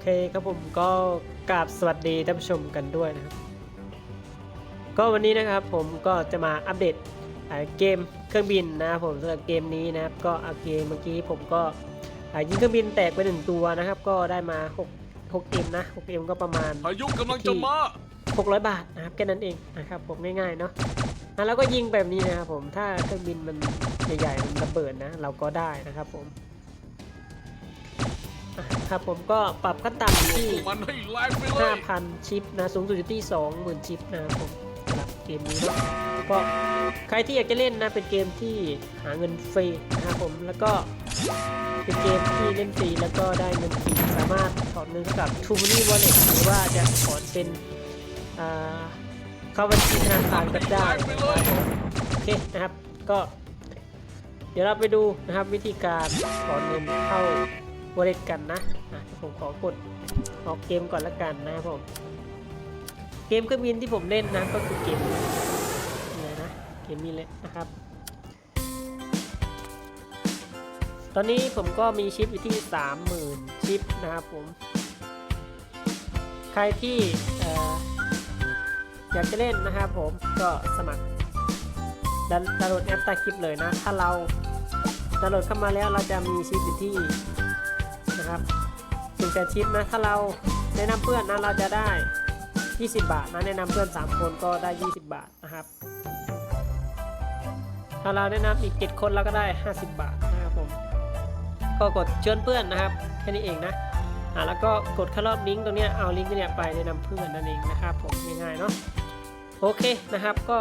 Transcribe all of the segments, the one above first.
เคครับผมก็กราบสวัสดีท่านผู้ชมกันด้วยนะครับ ก็วันนี้นะครับผมก็จะมาอัปเดตอ่าเกมเครื่องบินนะครับผมสำหรับเกมนี้นะครับ ก็เอาเกมเมื่อกี้ผมก็อ่ายิงเครื่องบินแตกไปหนึ่งตัวนะครับ ก็ได้มา6 6 m นะ6 m ก็ประมาณพายุกำลังจะมา600 บาทนะครับแค่นั้นเองนะครับผมง่ายๆเนาะอะแล้วก็ยิงแบบนี้นะครับผมถ้าเครื่องบินมันใหญ่ๆมันระเบิดนะ เราก็ได้นะครับผม อะครับผมก็ปรับขั้นต่ำที่ มันให้แรงไปเลย5,000 ชิปนะสูงสุดอยู่ที่ 20,000 ชิปนะครับผมสำหรับเกมนี้เนาะก็ใครที่อยากจะเล่นนะเป็นเกมที่หาเงินฟรีนะครับผมแล้วก็เป็นเกมที่เล่นฟรีแล้วก็ได้เงินฟรีสามารถถอนเงินเข้ากับ t r u e Money Wallet หรือว่าจะถอนเป็นอ่าเข้าบัญชีธนาคารก็ได้นะครับผมโอเคนะครับก็ เดี๋ยวเราไปดูนะครับวิธีการถอนเงินเข้า wallet กันนะอะ ผมขอกดออกเกมก่อนละกันนะครับผม เกมเครื่องบินที่ผมเล่นนะก็คือเกมอะไรนะ เกมนี้เลยนะครับ ตอนนี้ผมก็มีชิปอยู่ที่ 30,000 ชิปนะครับผม ใครที่อ่อยากจะเล่นนะครับผมก็สมัครดาวน์ดาวน์โหลดแอปใต้คลิปเลยนะ ถ้าเราดาวน์โหลดเข้ามาแล้วเราจะมีชิปอยู่ที่นะครับ ถึงจะชิปนะ ถ้าเราแนะนำเพื่อนนะเราจะได้ 20 บาทนะแนะนำเพื่อน 3 คนก็ได้ 20 บาทนะครับ ถ้าเราแนะนำอีก 7 คนเราก็ได้ 50 บาทนะครับผมก็กดเชิญเพื่อนนะครับแค่นี้เองนะอ่าแล้วก็กดเข้ารอบลิงก์ตรงนี้เอาลิงก์เนี่ยไปแนะนำเพื่อนนั่นเองนะครับผมง่ายๆเนาะโอเคนะครับก็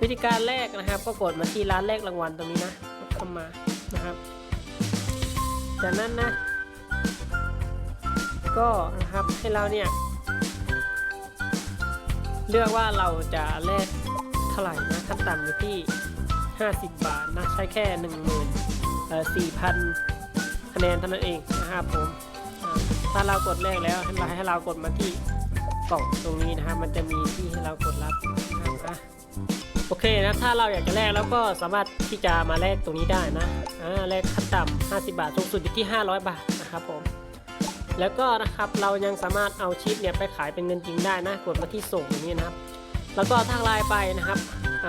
วิธีการแรกนะครับ ก็กดมาที่ร้านแรกรางวัลตรงนี้นะเข้ามานะครับ จากนั้นนะ ก็นะครับให้เราเนี่ย เลือกว่าเราจะแลกเท่าไหร่นะขั้นต่ำอยู่ที่ 50 บาทนะ ใช้แค่ 1 0 0 0 0เอ่อ4,000 คะแนนเท่านั้นเองนะครับผมถ้าเรากดแรกแล้วให้เราให้เรากดมาที่กล่องตรงนี้นะครับมันจะมีที่ให้เรากดรับนะครับโอเคนะถ้าเราอยากจะแลกแล้วก็สามารถที่จะมาแลกตรงนี้ได้นะอ่าแลกขั้นต่ำ50 บาทสูงสุดอยู่ที่ 500 บาทนะครับผม แล้วก็นะครับเรายังสามารถเอาชิปเนี่ยไปขายเป็นเงินจริงได้นะกดมาที่ส่งอย่างนี้นะครับ แล้วก็ทางไลน์ไปนะครับ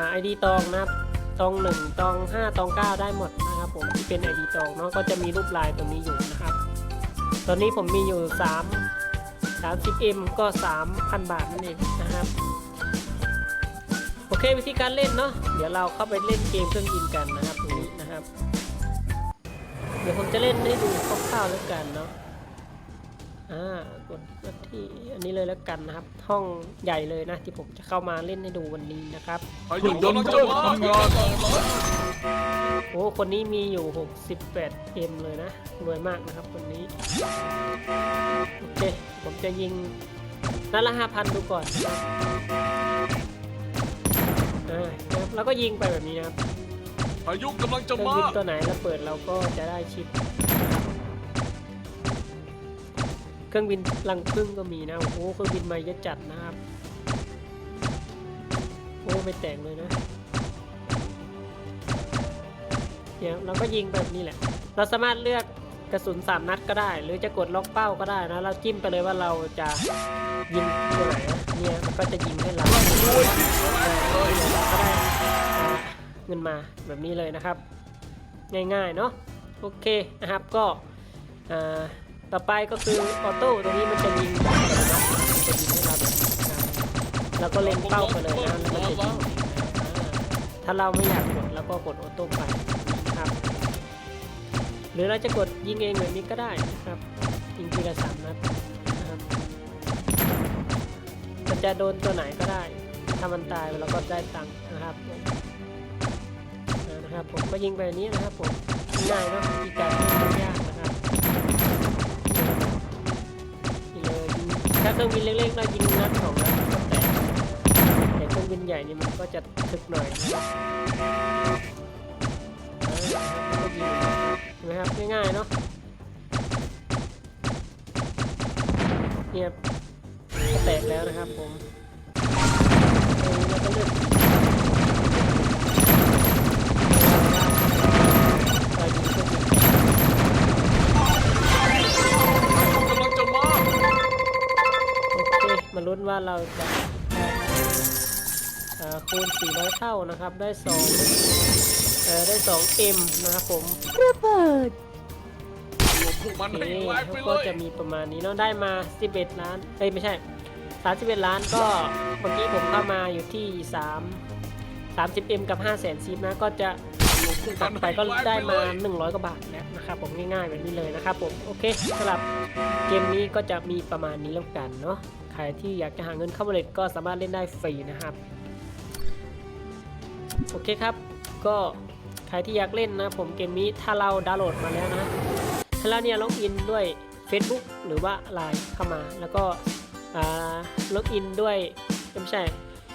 ไอดีตองนะครับตอง1ตอง5ตอง9 ได้หมดนะครับผมที่เป็น ID ตองเนาะก็จะมีรูปลายตรงนี้อยู่นะครับ ตอนนี้ผมมีอยู่ 3 30M ก็ 3,000 บาทนั่นเองนะครับโอเควิธีการเล่นเนาะเดี๋ยวเราเข้าไปเล่นเกมเครื่องบินกันนะครับตรงนี้นะครับ เดี๋ยวผมจะเล่นให้ดูคร่าวๆแล้วกันเนาะ อ่ากดมาที่อันนี้เลยแล้วกันนะครับ ห้องใหญ่เลยนะที่ผมจะเข้ามาเล่นให้ดูวันนี้นะครับพายุกำลังจะมาทำงานโอ้คนนี้มีอยู่ 68 M เลยนะรวยมากนะครับคนนี้โอเคผมจะยิงนัดละ5,000 ดูก่อนนะครับอ่านะครับแล้วก็ยิงไปแบบนี้นะครับพายุกำลังเคจะรื่องมาบินตัวไหนแล้วเปิดเราก็จะได้ชิป เครื่องบินลังพึ่งก็มีนะโอ้โหเครื่องบินใหม่เยอะจัดนะครับโอ้ไม่แต่งเลยนะเนี่ยเราก็ยิงแบบนี้แหละ เราสามารถเลือกกระสุน 3 นัดก็ได้ หรือจะกดล็อกเป้าก็ได้นะ เราจิ้มไปเลยว่าเราจะยิงตัวไหนเนี่ยมันก็จะยิงให้เราก็ได้เงินมาแบบนี้เลยนะครับ ง่ายๆเนาะโอเคนะครับก็อ่า ต่อไปก็คือออโต้ตรงนี้มันจะยิงแต่ละนัดมันจะยิงให้เราแบบนี้นแล้วก็เล็งเป้าไปเลยนะมันจะยิงถ้าเราไม่อยากกดแล้วก็กดออโต้ไปครับหรือเราจะกดยิงเองแบบนี้ก็ได้นะครับยิงทีละสามนัดนะครับมันจะโดนตัวไหนก็ได้ ถ้ามันตายเราก็ได้ตังค์นะครับนะครับผมก็ยิงไปนี้นะครับผมง่ายเนะวิธีการไม่ยาก เครื่องบินเล็กๆเรายิงนัดสองนัดก็แตกแต่เครื่องบินใหญ่นี่มันก็จะทึกหน่อยนะครับอ่ไหมครับง่ายๆเนาะเนี่ยบแตกแล้วนะครับผมตรงนี้เราก็เลือก เราจะคูณ 400 เท่านะครับ ได้2อได้ 2M นะครับผมระเบิดรวมพวกมันโอให้เคกไปเลก็ยจะมีประมาณนี้เนาะได้มา 11 ล้านเอ้ยไม่ใช่ 31 ล้านก็เมื่อกี้ผมเข้ามาอยู่ที่ 3 30M กับ5แสนซีนะก็จะรวมพวกตัมัดนไปให้ก็ได้ไปเลมาย 100 กว่าบาทแล้วนะครับผมง่ายๆแบบนี้เลยนะครับผม โอเคสำหรับเกมนี้ก็จะมีประมาณนี้แล้วกันเนาะ ครที่อยากจะหาเงินเข้ามาเล่นก็สามารถเล่นได้ฟรีนะครับ โอเคครับ ก็ใครที่อยากเล่นนะผมเกมนี้ถ้าเราดาวน์โหลดมาแล้วนะถ้าเราเนี่ยล็อกอินด้วย Facebook หรือว่า Line เข้ามา แล้วก็อ่าล็อกอินด้วยไม่ใช่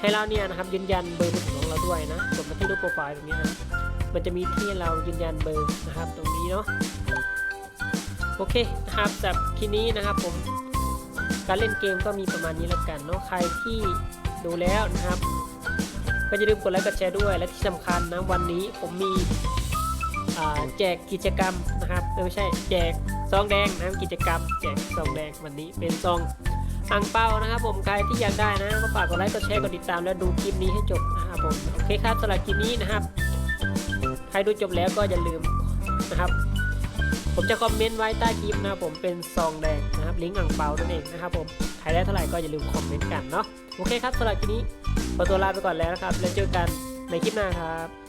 ให้เราเนี่ยนะครับยืนยันเบอร์มือถือของเราด้วยนะกดมาที่รูปโปรไฟล์ตรงนี้นะมันจะมีที่เรายืนยันเบอร์นะครับตรงนี้เนาะโอเคนะครับสำหรับคลิปนี้นะครับผม การเล่นเกมก็มีประมาณนี้แล้วกันเนาะใครที่ดูแล้วนะครับ ก็อย่าลืมกดไลค์กดแชร์ด้วย และที่สำคัญนะวันนี้ผมมีแจกกิจกรรมนะครับไม่ใช่แจกซองแดงนะกิจกรรม แจกซองแดงวันนี้เป็นซองอ่างเปานะครับ ผมใครที่อยากได้นะก็ฝากกดไลค์กดแชร์กดติดตามแล้วดูคลิปนี้ให้จบนะครับผมโอเคครับสำหรับคลิปนี้นะครับ ใครดูจบแล้วก็อย่าลืมนะครับ ผมจะคอมเมนต์ไว้ใต้คลิปนะครับผมเป็นซองแดงนะครับลิงก์อ่างเปานั่นเองนะครับผมใครได้เท่าไหร่ก็อย่าลืมคอมเมนต์กันเนาะโอเคครับสำหรับคลิปนี้ขอตัวลาไปก่อนแล้วนะครับแล้วเจอกันในคลิปหน้าครับ